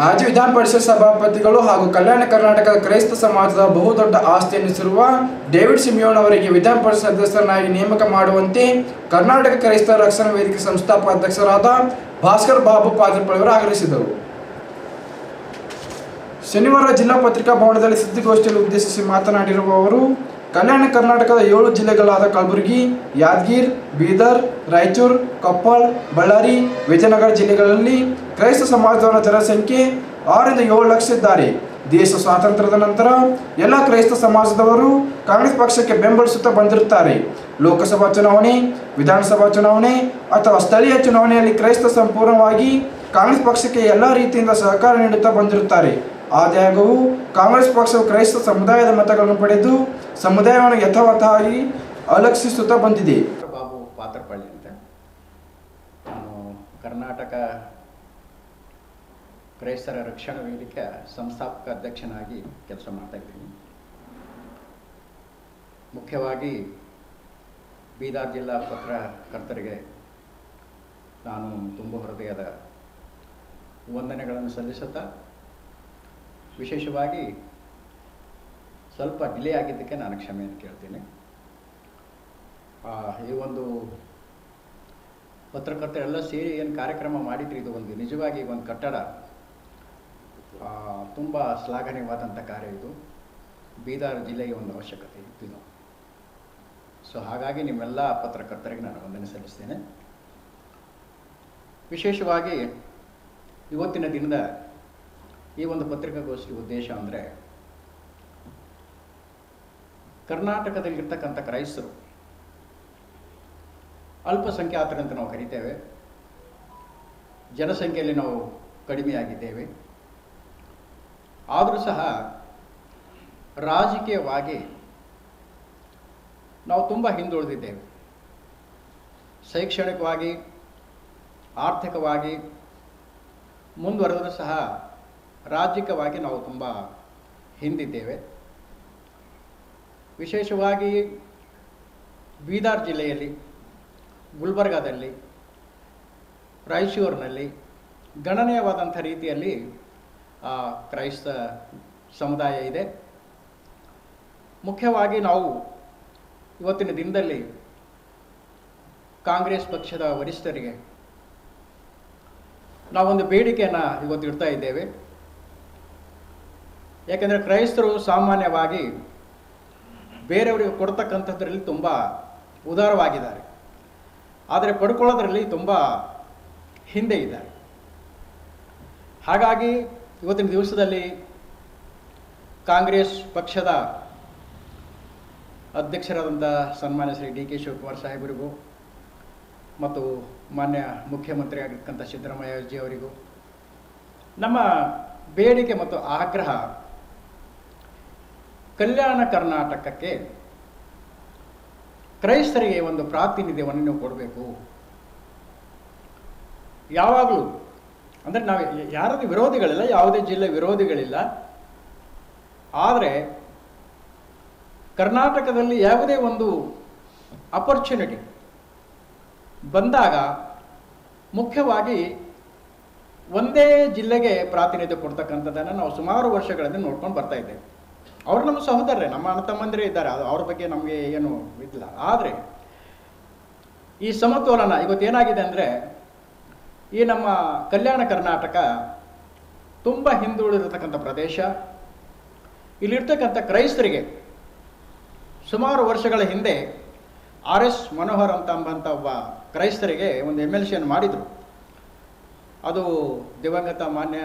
ಮಾಜಿ ವಿಧಾನ ಪರಿಷತ್ ಸಭಾಪತಿಗಳು ಹಾಗೂ ಕಲ್ಯಾಣ ಕರ್ನಾಟಕದ ಕ್ರೈಸ್ತ ಸಮಾಜದ ಬಹುದೊಡ್ಡ ಆಸ್ತಿ ಎನಿಸಿರುವ ಡೇವಿಡ್ ಸಿಮಿಯೋನ್ ಅವರಿಗೆ ವಿಧಾನ ಪರಿಷತ್ ಸದಸ್ಯರನ್ನಾಗಿ ನೇಮಕ ಮಾಡುವಂತೆ ಕರ್ನಾಟಕ ಕ್ರೈಸ್ತ ರಕ್ಷಣಾ ವೇದಿಕೆ ಸಂಸ್ಥಾಪಕ ಅಧ್ಯಕ್ಷರಾದ ಭಾಸ್ಕರ್ ಬಾಬು ಪಾದ್ರಪಳ್ಳಿಯವರು ಆಗ್ರಹಿಸಿದರು. ಶನಿವಾರ ಜಿಲ್ಲಾ ಪತ್ರಿಕಾ ಭವನದಲ್ಲಿ ಸುದ್ದಿಗೋಷ್ಠಿಯಲ್ಲಿ ಉದ್ದೇಶಿಸಿ ಮಾತನಾಡಿರುವ ಅವರು ಕಲ್ಯಾಣ ಕರ್ನಾಟಕದ ಏಳು ಜಿಲ್ಲೆಗಳಾದ ಕಲಬುರಗಿ, ಯಾದಗಿರ್, ಬೀದರ್, ರಾಯಚೂರು, ಕೊಪ್ಪಳ, ಬಳ್ಳಾರಿ, ವಿಜಯನಗರ ಜಿಲ್ಲೆಗಳಲ್ಲಿ ಕ್ರೈಸ್ತ ಸಮಾಜದವರ ಜನಸಂಖ್ಯೆ ಆರರಿಂದ ಏಳು ಲಕ್ಷ ಇದ್ದಾರೆ. ದೇಶ ಸ್ವಾತಂತ್ರ್ಯದ ನಂತರ ಎಲ್ಲ ಕ್ರೈಸ್ತ ಸಮಾಜದವರು ಕಾಂಗ್ರೆಸ್ ಪಕ್ಷಕ್ಕೆ ಬೆಂಬಲಿಸುತ್ತಾ ಬಂದಿರುತ್ತಾರೆ. ಲೋಕಸಭಾ ಚುನಾವಣೆ, ವಿಧಾನಸಭಾ ಚುನಾವಣೆ ಅಥವಾ ಸ್ಥಳೀಯ ಚುನಾವಣೆಯಲ್ಲಿ ಕ್ರೈಸ್ತ ಸಂಪೂರ್ಣವಾಗಿ ಕಾಂಗ್ರೆಸ್ ಪಕ್ಷಕ್ಕೆ ಎಲ್ಲ ರೀತಿಯಿಂದ ಸಹಕಾರ ನೀಡುತ್ತಾ ಬಂದಿರುತ್ತಾರೆ. ಆದಾಗ್ಯೂ, ಕಾಂಗ್ರೆಸ್ ಪಕ್ಷವು ಕ್ರೈಸ್ತ ಸಮುದಾಯದ ಮತಗಳನ್ನು ಪಡೆದು, ಸಮುದಾಯವನ್ನು ಯಥಾವತ್ತಾಗಿ ಅಲಕ್ಷಿಸುತ್ತಾ ಬಂದಿದೆ. ಬಾಬು ಪಾತ್ರಪಳ್ಳಿ ಅಂತ. ಕರ್ನಾಟಕ ಕ್ರೈಸ್ತರ ರಕ್ಷಣಾ ವೇದಿಕೆ ಸಂಸ್ಥಾಪಕ ಅಧ್ಯಕ್ಷನಾಗಿ ಕೆಲಸ ಮಾಡ್ತಾ ಇದ್ದೀನಿ. ಮುಖ್ಯವಾಗಿ ಬೀದರ್ ಜಿಲ್ಲಾ ಪತ್ರಕರ್ತರಿಗೆ ನಾನು ತುಂಬ ಹೃದಯದ ವಂದನೆಗಳನ್ನು ಸಲ್ಲಿಸುತ್ತಾ ವಿಶೇಷವಾಗಿ ಸ್ವಲ್ಪ ಡಿಲೇ ಆಗಿದ್ದಕ್ಕೆ ನಾನು ಕ್ಷಮೆಯನ್ನು ಕೇಳ್ತೀನಿ. ಈ ಒಂದು ಪತ್ರಕರ್ತರೆಲ್ಲ ಸೇರಿ ಏನು ಕಾರ್ಯಕ್ರಮ ಮಾಡಿದ್ರಿ, ಇದು ಒಂದು ನಿಜವಾಗಿ ಒಂದು ಕಟ್ಟಡ ತುಂಬ ಶ್ಲಾಘನೀಯವಾದಂಥ ಕಾರ್ಯ ಇದು. ಬೀದರ್ ಜಿಲ್ಲೆಗೆ ಒಂದು ಅವಶ್ಯಕತೆ ಇತ್ತು ಸೊ ಹಾಗಾಗಿ ನಿಮ್ಮೆಲ್ಲ ಪತ್ರಕರ್ತರಿಗೆ ನಾನು ವಂದನೆ ಸಲ್ಲಿಸ್ತೇನೆ. ವಿಶೇಷವಾಗಿ ಇವತ್ತಿನ ದಿನದ ಈ ಒಂದು ಪತ್ರಿಕಾಗೋಷ್ಠಿ ಉದ್ದೇಶ ಅಂದರೆ ಕರ್ನಾಟಕದಲ್ಲಿರ್ತಕ್ಕಂಥ ಕ್ರೈಸ್ತರು ಅಲ್ಪಸಂಖ್ಯಾತರಂತ ನಾವು ಕರಿತೇವೆ, ಜನಸಂಖ್ಯೆಯಲ್ಲಿ ನಾವು ಕಡಿಮೆಯಾಗಿದ್ದೇವೆ. ಆದರೂ ಸಹ ರಾಜಕೀಯವಾಗಿ ನಾವು ತುಂಬ ಹಿಂದುಳಿದಿದ್ದೇವೆ. ಶೈಕ್ಷಣಿಕವಾಗಿ, ಆರ್ಥಿಕವಾಗಿ ಮುಂದುವರೆದರೂ ಸಹ ರಾಜಕೀಯವಾಗಿ ನಾವು ತುಂಬ ಹಿಂದಿದ್ದೇವೆ. ವಿಶೇಷವಾಗಿ ಬೀದರ್ ಜಿಲ್ಲೆಯಲ್ಲಿ, ಗುಲ್ಬರ್ಗಾದಲ್ಲಿ, ರಾಯಚೂರಿನಲ್ಲಿ ಗಣನೀಯವಾದಂಥ ರೀತಿಯಲ್ಲಿ ಕ್ರೈಸ್ತ ಸಮುದಾಯ ಇದೆ. ಮುಖ್ಯವಾಗಿ ನಾವು ಇವತ್ತಿನ ದಿನದಲ್ಲಿ ಕಾಂಗ್ರೆಸ್ ಪಕ್ಷದ ವರಿಷ್ಠರಿಗೆ ನಾವೊಂದು ಬೇಡಿಕೆಯನ್ನು ಇವತ್ತು ಇಡ್ತಾ ಇದ್ದೇವೆ. ಯಾಕೆಂದರೆ ಕ್ರೈಸ್ತರು ಸಾಮಾನ್ಯವಾಗಿ ಬೇರೆಯವರಿಗೆ ಕೊಡ್ತಕ್ಕಂಥದ್ರಲ್ಲಿ ತುಂಬ ಉದಾರವಾಗಿದ್ದಾರೆ. ಆದರೆ ಪಡ್ಕೊಳ್ಳೋದ್ರಲ್ಲಿ ತುಂಬ ಹಿಂದೆ ಇದ್ದಾರೆ. ಹಾಗಾಗಿ ಇವತ್ತಿನ ದಿವಸದಲ್ಲಿ ಕಾಂಗ್ರೆಸ್ ಪಕ್ಷದ ಅಧ್ಯಕ್ಷರಾದಂಥ ಸನ್ಮಾನ್ಯ ಶ್ರೀ ಡಿ ಕೆ ಶಿವಕುಮಾರ್ ಸಾಹೇಬರಿಗೂ ಮತ್ತು ಮಾನ್ಯ ಮುಖ್ಯಮಂತ್ರಿ ಆಗಿರ್ತಕ್ಕಂಥ ಸಿದ್ದರಾಮಯ್ಯಜಿ ನಮ್ಮ ಬೇಡಿಕೆ ಮತ್ತು ಆಗ್ರಹ ಕಲ್ಯಾಣ ಕರ್ನಾಟಕಕ್ಕೆ ಕ್ರೈಸ್ತರಿಗೆ ಒಂದು ಪ್ರಾತಿನಿಧ್ಯವನ್ನು ಕೊಡಬೇಕು. ಯಾವಾಗಲೂ, ಅಂದರೆ ನಾವು ಯಾರದು ವಿರೋಧಿಗಳಿಲ್ಲ, ಯಾವುದೇ ಜಿಲ್ಲೆ ವಿರೋಧಿಗಳಿಲ್ಲ. ಆದರೆ, ಕರ್ನಾಟಕದಲ್ಲಿ ಯಾವುದೇ ಒಂದು ಅಪರ್ಚುನಿಟಿ ಬಂದಾಗ ಮುಖ್ಯವಾಗಿ ಒಂದೇ ಜಿಲ್ಲೆಗೆ ಪ್ರಾತಿನಿಧ್ಯ ಕೊಡ್ತಕ್ಕಂಥದ್ದನ್ನು ನಾವು ಸುಮಾರು ವರ್ಷಗಳಿಂದ ನೋಡ್ಕೊಂಡು ಬರ್ತಾ ಇದ್ದೇವೆ. ಅವರು ನಮ್ಮ ಸಹೋದರರೇ, ನಮ್ಮ ಅಣ್ಣ ಇದ್ದಾರೆ. ಅದು ಅವ್ರ ಬಗ್ಗೆ ನಮಗೆ ಏನು ಇದಿಲ್ಲ. ಆದರೆ, ಈ ಸಮತೋಲನ ಇವತ್ತೇನಾಗಿದೆ ಅಂದರೆ, ಈ ನಮ್ಮ ಕಲ್ಯಾಣ ಕರ್ನಾಟಕ ತುಂಬ ಹಿಂದುಳಿದಿರತಕ್ಕಂಥ ಪ್ರದೇಶ. ಇಲ್ಲಿರ್ತಕ್ಕಂಥ ಕ್ರೈಸ್ತರಿಗೆ ಸುಮಾರು ವರ್ಷಗಳ ಹಿಂದೆ ಆರ್ ಎಸ್ ಮನೋಹರ್ ಅಂತ ಅಂಬಂಥ ಒಬ್ಬ ಕ್ರೈಸ್ತರಿಗೆ ಒಂದು ಎಂ ಎಲ್ ಸಿಯನ್ನು ಮಾಡಿದರು. ಅದು ದಿವಂಗತ ಮಾನ್ಯ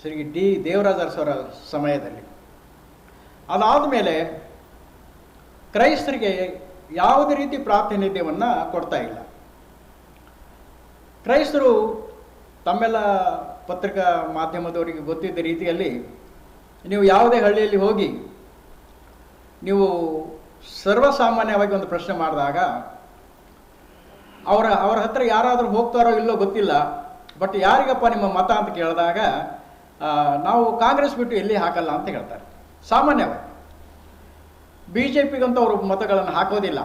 ಶ್ರೀ ಡಿ ದೇವರಾಜ ಅರಸರ ಸಮಯದಲ್ಲಿ. ಅದಾದ ಮೇಲೆ ಕ್ರೈಸ್ತರಿಗೆ ಯಾವುದೇ ರೀತಿ ಪ್ರಾತಿನಿಧ್ಯವನ್ನು ಕೊಡ್ತಾ ಇಲ್ಲ. ಕ್ರೈಸ್ತರು ತಮ್ಮೆಲ್ಲ ಪತ್ರಿಕಾ ಮಾಧ್ಯಮದವರಿಗೆ ಗೊತ್ತಿದ್ದ ರೀತಿಯಲ್ಲಿ ನೀವು ಯಾವುದೇ ಹಳ್ಳಿಯಲ್ಲಿ ಹೋಗಿ ನೀವು ಸರ್ವಸಾಮಾನ್ಯವಾಗಿ ಒಂದು ಪ್ರಶ್ನೆ ಮಾಡಿದಾಗ, ಅವರ ಅವರ ಹತ್ರ ಯಾರಾದರೂ ಹೋಗ್ತಾರೋ ಇಲ್ಲೋ ಗೊತ್ತಿಲ್ಲ, ಬಟ್ ಯಾರಿಗಪ್ಪ ನಿಮ್ಮ ಮತ ಅಂತ ಕೇಳಿದಾಗ ನಾವು ಕಾಂಗ್ರೆಸ್ ಬಿಟ್ಟು ಎಲ್ಲಿ ಹಾಕಲ್ಲ ಅಂತ ಹೇಳ್ತಾರೆ. ಸಾಮಾನ್ಯವಾಗಿ ಬಿ ಜೆ ಪಿಗಂತೂ ಅವರು ಮತಗಳನ್ನು ಹಾಕೋದಿಲ್ಲ.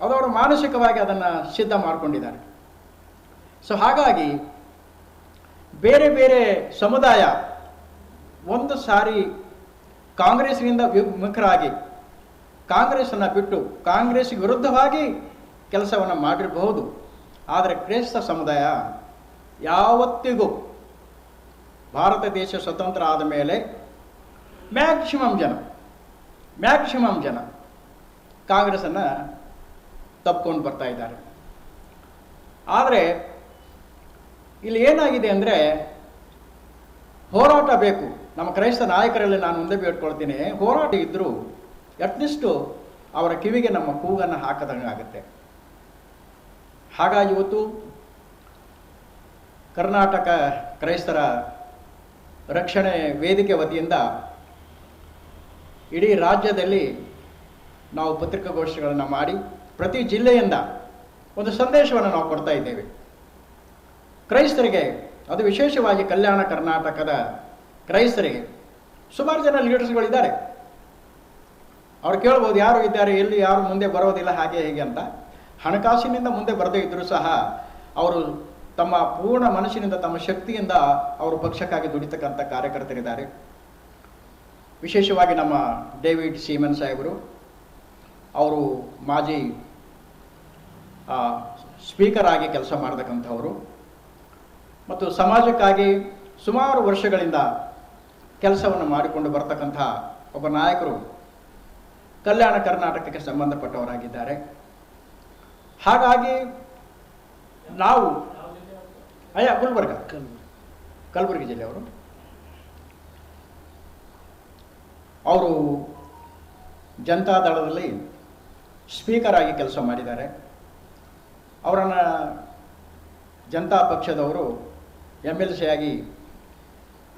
ಅವರು ಮಾನಸಿಕವಾಗಿ ಅದನ್ನು ಸಿದ್ಧ ಮಾಡಿಕೊಂಡಿದ್ದಾರೆ. ಸೊ ಹಾಗಾಗಿ ಬೇರೆ ಬೇರೆ ಸಮುದಾಯ ಒಂದು ಸಾರಿ ಕಾಂಗ್ರೆಸ್ನಿಂದ ವಿಮುಖರಾಗಿ ಕಾಂಗ್ರೆಸ್ಸನ್ನು ಬಿಟ್ಟು ಕಾಂಗ್ರೆಸ್ ವಿರುದ್ಧವಾಗಿ ಕೆಲಸವನ್ನು ಮಾಡಿರಬಹುದು. ಆದರೆ ಕ್ರೈಸ್ತ ಸಮುದಾಯ ಯಾವತ್ತಿಗೂ ಭಾರತ ದೇಶ ಸ್ವತಂತ್ರ ಆದ ಮೇಲೆ ಮ್ಯಾಕ್ಸಿಮಮ್ ಜನ ಮ್ಯಾಕ್ಸಿಮಮ್ ಜನ ಕಾಂಗ್ರೆಸ್ಸನ್ನು ತಪ್ಕೊಂಡು ಬರ್ತಾ ಇದ್ದಾರೆ. ಆದರೆ ಇಲ್ಲಿ ಏನಾಗಿದೆ ಅಂದರೆ ಹೋರಾಟ ಬೇಕು. ನಮ್ಮ ಕ್ರೈಸ್ತ ನಾಯಕರಲ್ಲಿ ನಾನು ಮುಂದೆ ಬೇಡ್ಕೊಳ್ತೀನಿ. ಹೋರಾಟ ಇದ್ದರೂ ಅಟ್ಲೀಸ್ಟು ಅವರ ಕಿವಿಗೆ ನಮ್ಮ ಕೂಗನ್ನು ಹಾಕದಂಗೆ ಆಗುತ್ತೆ. ಹಾಗಾಗಿ ಇವತ್ತು ಕರ್ನಾಟಕ ಕ್ರೈಸ್ತರ ರಕ್ಷಣೆ ವೇದಿಕೆ ವತಿಯಿಂದ ಇಡೀ ರಾಜ್ಯದಲ್ಲಿ ನಾವು ಪತ್ರಿಕಾಗೋಷ್ಠಿಗಳನ್ನು ಮಾಡಿ ಪ್ರತಿ ಜಿಲ್ಲೆಯಿಂದ ಒಂದು ಸಂದೇಶವನ್ನು ನಾವು ಕೊಡ್ತಾ ಇದ್ದೇವೆ. ಕ್ರೈಸ್ತರಿಗೆ, ಅದು ವಿಶೇಷವಾಗಿ ಕಲ್ಯಾಣ ಕರ್ನಾಟಕದ ಕ್ರೈಸ್ತರಿಗೆ ಸುಮಾರು ಜನ ಲೀಡರ್ಸ್ಗಳಿದ್ದಾರೆ. ಅವ್ರು ಕೇಳ್ಬೋದು, ಯಾರು ಇದ್ದಾರೆ, ಎಲ್ಲಿ, ಯಾರು ಮುಂದೆ ಬರೋದಿಲ್ಲ, ಹಾಗೆ, ಹೀಗೆ ಅಂತ. ಹಣಕಾಸಿನಿಂದ ಮುಂದೆ ಬರದೇ ಇದ್ದರೂ ಸಹ ಅವರು ತಮ್ಮ ಪೂರ್ಣ ಮನಸ್ಸಿನಿಂದ, ತಮ್ಮ ಶಕ್ತಿಯಿಂದ ಅವರು ಪಕ್ಷಕ್ಕಾಗಿ ದುಡಿತಕ್ಕಂಥ ಕಾರ್ಯಕರ್ತರಿದ್ದಾರೆ. ವಿಶೇಷವಾಗಿ ನಮ್ಮ ಡೇವಿಡ್ ಸೀಮನ್ ಸಾಹೇಬರು ಅವರು ಮಾಜಿ ಆ, ಸ್ಪೀಕರ್ ಆಗಿ ಕೆಲಸ ಮಾಡತಕ್ಕಂಥವರು. ಮತ್ತು ಸಮಾಜಕ್ಕಾಗಿ ಸುಮಾರು ವರ್ಷಗಳಿಂದ ಕೆಲಸವನ್ನು ಮಾಡಿಕೊಂಡು ಬರತಕ್ಕಂಥ ಒಬ್ಬ ನಾಯಕರು ಕಲ್ಯಾಣ ಕರ್ನಾಟಕಕ್ಕೆ ಸಂಬಂಧಪಟ್ಟವರಾಗಿದ್ದಾರೆ. ಹಾಗಾಗಿ ನಾವು ಅಯ್ಯ ಗುಲ್ಬರ್ಗ. ಕಲಬುರಗಿ. ಜಿಲ್ಲೆಯವರು ಅವರು ಜನತಾ ದಳದಲ್ಲಿ ಸ್ಪೀಕರ್ ಆಗಿ ಕೆಲಸ ಮಾಡಿದ್ದಾರೆ. ಅವರನ್ನು ಜನತಾ ಪಕ್ಷದವರು ಎಂ ಎಲ್ ಸಿ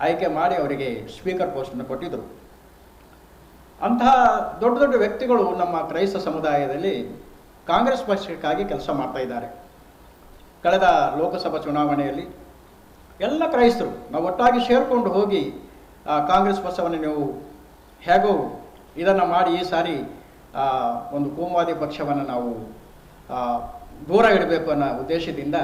ಆಯ್ಕೆ ಮಾಡಿ ಅವರಿಗೆ ಸ್ಪೀಕರ್ ಪೋಸ್ಟನ್ನು ಕೊಟ್ಟಿದ್ದರು ಅಂತಹ ದೊಡ್ಡ ದೊಡ್ಡ ವ್ಯಕ್ತಿಗಳು ನಮ್ಮ ಕ್ರೈಸ್ತ ಸಮುದಾಯದಲ್ಲಿ ಕಾಂಗ್ರೆಸ್ ಪಕ್ಷಕ್ಕಾಗಿ ಕೆಲಸ ಮಾಡ್ತಾ ಇದ್ದಾರೆ. ಕಳೆದ ಲೋಕಸಭಾ ಚುನಾವಣೆಯಲ್ಲಿ ಎಲ್ಲ ಕ್ರೈಸ್ತರು ನಾವು ಒಟ್ಟಾಗಿ ಸೇರಿಕೊಂಡು ಹೋಗಿ ಆ, ಕಾಂಗ್ರೆಸ್ ಪಕ್ಷವನ್ನು ನೀವು ಹೇಗೋ ಇದನ್ನು ಮಾಡಿ ಈ ಸಾರಿ ಒಂದು ಕೋಮುವಾದಿ ಪಕ್ಷವನ್ನು ನಾವು ದೂರ ಇಡಬೇಕು ಅನ್ನೋ ಉದ್ದೇಶದಿಂದ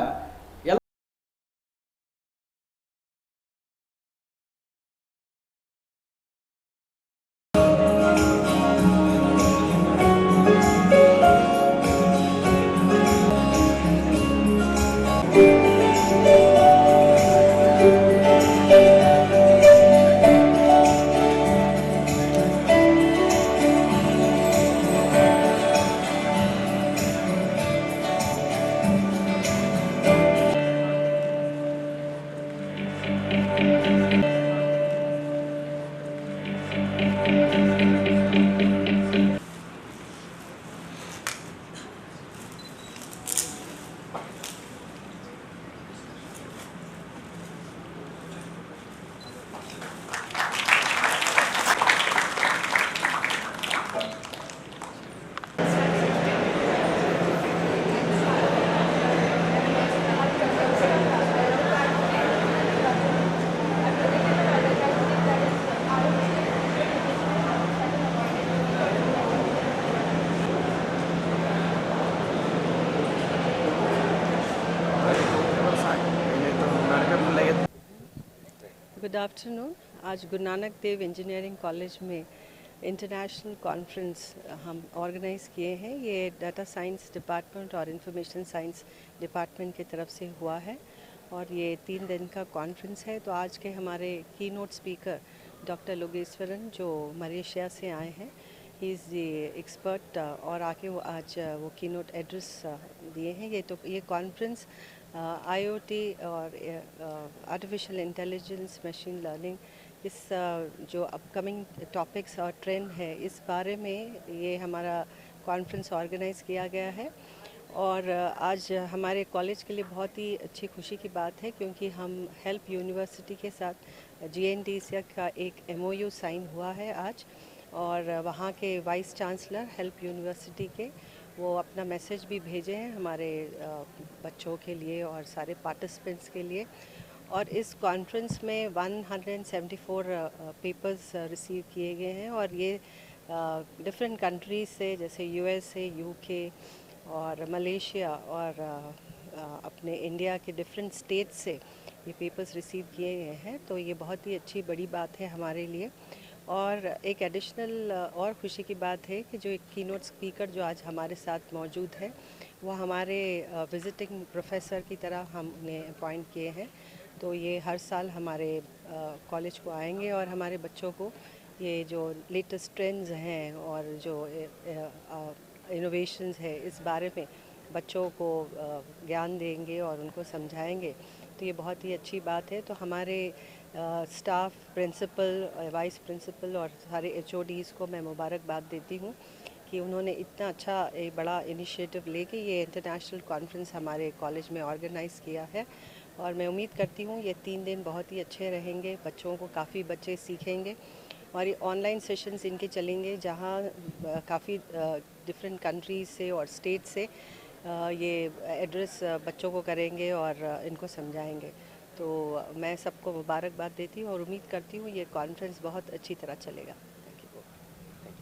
गुड आफ्टरनून आज गुरु नानक देव इंजीनियरिंग कॉलेज में इंटरनेशनल कॉन्फ्रेंस हम ऑर्गेनाइज किए हैं। ये डाटा साइंस डिपार्टमेंट और इंफॉर्मेशन साइंस डिपार्टमेंट की तरफ़ से हुआ है और ये तीन दिन का कॉन्फ्रेंस है। तो आज के हमारे की नोट स्पीकर डॉक्टर लोगेश्वरन जो मलेशिया से आए हैं ही इज़ दी एक्सपर्ट और आके वो आज वो की नोट एड्रेस दिए हैं। ये तो ये कॉन्फ्रेंस आईओटी और आर्टिफिशियल इंटेलिजेंस मशीन लर्निंग इस uh, जो अपकमिंग टॉपिक्स और ट्रेंड है इस बारे में ये हमारा कॉन्फ्रेंस ऑर्गेनाइज किया गया है। और uh, आज हमारे कॉलेज के लिए बहुत ही अच्छी खुशी की बात है क्योंकि हम हेल्प यूनिवर्सिटी के साथ जी एन का एक एमओयू साइन हुआ है आज। और वहाँ के वाइस चांसलर हेल्प यूनिवर्सिटी के वो अपना मैसेज भी भेजे हैं हमारे बच्चों के लिए और सारे पार्टिसिपेंट्स के लिए। और इस कॉन्फ्रेंस में 174 पेपर्स रिसीव किए गए हैं और ये डिफरेंट कंट्रीज़ से, जैसे यूएसए यूके और मलेशिया और अपने इंडिया के डिफरेंट स्टेट से ये पेपर्स रिसीव किए गए हैं। तो ये बहुत ही अच्छी, बड़ी बात है हमारे लिए। और एक एडिशनल और खुशी की बात है कि जो एक कीनोट स्पीकर जो आज हमारे साथ मौजूद है, वो हमारे विजिटिंग प्रोफेसर की तरह हम उन्हें अपॉइंट किए हैं। तो ये हर साल हमारे कॉलेज को आएँगे और हमारे बच्चों को ये जो लेटेस्ट ट्रेंड्स हैं और जो इनोवेशंस है, इस बारे में बच्चों को ज्ञान देंगे और उनको समझाएँगे। तो ये बहुत ही अच्छी बात है। तो हमारे स्टाफ प्रिंसिपल वाइस प्रिंसिपल और सारे एच को मैं मुबारकबाद देती हूँ कि उन्होंने इतना अच्छा एक बड़ा इनिशिएटिव लेके ये इंटरनेशनल कॉन्फ्रेंस हमारे कॉलेज में ऑर्गेनाइज़ किया है। और मैं उम्मीद करती हूँ ये तीन दिन बहुत ही अच्छे रहेंगे, बच्चों को काफ़ी बच्चे सीखेंगे और ये ऑनलाइन सेशंस इनके चलेंगे जहाँ काफ़ी डिफरेंट कंट्रीज़ से और स्टेट से ये एड्रेस बच्चों को करेंगे और इनको समझाएँगे। तो मैं सबको मुबारकबाद देती हूँ और उम्मीद करती हूँ ये कॉन्फ्रेंस बहुत अच्छी तरह चलेगा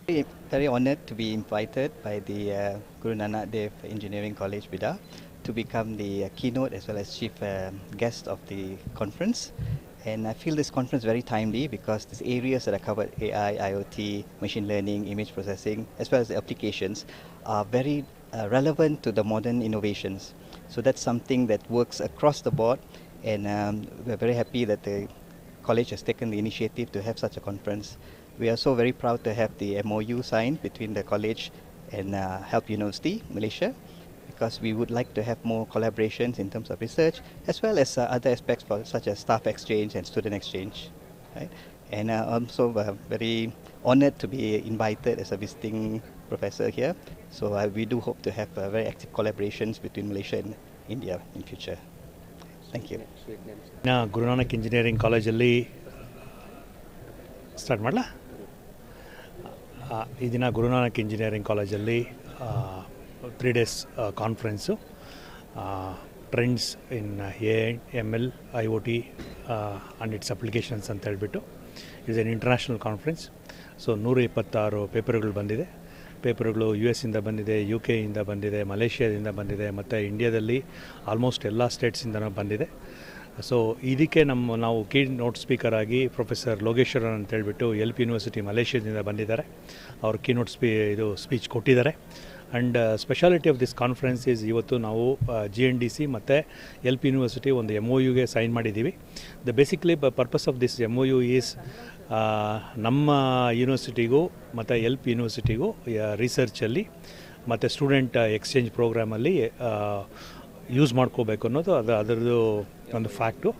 Very, very honored to be invited by the uh, Guru Nanak Dev Engineering College Bida to become the uh, keynote as well as chief uh, guest of the conference. And I feel this conference very timely because these areas that are covered AI, IoT, machine learning, image processing, as well as the applications, are very uh, relevant to the modern innovations. So that's something that works across the board, and um, we're very happy that the college has taken the initiative to have such a conference. We are so very proud to have the MOU signed between the college and uh, Help University, Malaysia, because we would like to have more collaborations in terms of research as well as uh, other aspects for, such as staff exchange and student exchange. Right? And uh, I'm so uh, very honored to be invited as a visiting professor here. So uh, we do hope to have uh, very active collaborations between Malaysia and India in future. Thank you ನಾ Guru Nanak engineering ಕಾಲೇಜಲ್ಲಿ start ಮಾಡಲಾ? ಈ ದಿನ Guru Nanak engineering ಕಾಲೇಜಲ್ಲಿ three days conference trends in A M L I O T and its applications ಅಂತ ಹೇಳಿಬಿಟ್ಟು it's an international conference so ನೂರ ಇಪ್ಪತ್ತಾರು ಪೇಪರ್ಗಳು ಬಂದಿದೆ. ಪೇಪರ್ಗಳು ಯು ಎಸ್ಸಿಂದ ಬಂದಿದೆ ಯು ಕೆಯಿಂದ ಬಂದಿದೆ, ಮಲೇಷ್ಯಾದಿಂದ ಬಂದಿದೆ, ಮತ್ತು ಇಂಡಿಯಾದಲ್ಲಿ ಆಲ್ಮೋಸ್ಟ್ ಎಲ್ಲ ಸ್ಟೇಟ್ಸಿಂದನೂ ಬಂದಿದೆ. ಸೊ ಇದಕ್ಕೆ ನಮ್ಮ, ನಾವು ಕೀ ನೋಟ್ ಸ್ಪೀಕರ್ ಆಗಿ ಪ್ರೊಫೆಸರ್ ಲೋಗೇಶ್ವರನ್ ಅಂತ ಹೇಳಿಬಿಟ್ಟು ಎಲ್ ಪಿ ಯೂನಿವರ್ಸಿಟಿ ಮಲೇಷ್ಯಾದಿಂದ ಬಂದಿದ್ದಾರೆ. ಅವರು ಕೀ ನೋಟ್ ಸ್ಪೀ ಇದು ಸ್ಪೀಚ್ ಕೊಟ್ಟಿದ್ದಾರೆ. And speciality of this conference is ಇವತ್ತು ನಾವು ಜಿ ಎನ್ ಡಿ ಸಿ ಮತ್ತು ಎಲ್ ಪಿ ಯೂನಿವರ್ಸಿಟಿ ಒಂದು ಎಂ ಒ ಯುಗೆ ಸೈನ್ ಮಾಡಿದ್ದೀವಿ. The basically purpose of this M O U is ನಮ್ಮ ಯೂನಿವರ್ಸಿಟಿಗೂ ಮತ್ತು ಎಲ್ಪ್ ಯೂನಿವರ್ಸಿಟಿಗೂ ರಿಸರ್ಚಲ್ಲಿ ಮತ್ತು ಸ್ಟೂಡೆಂಟ್ ಎಕ್ಸ್ಚೇಂಜ್ ಪ್ರೋಗ್ರಾಮಲ್ಲಿ ಯೂಸ್ ಮಾಡ್ಕೋಬೇಕು ಅನ್ನೋದು ಅದು, ಅದರದ್ದು ಒಂದು ಫ್ಯಾಕ್ಟು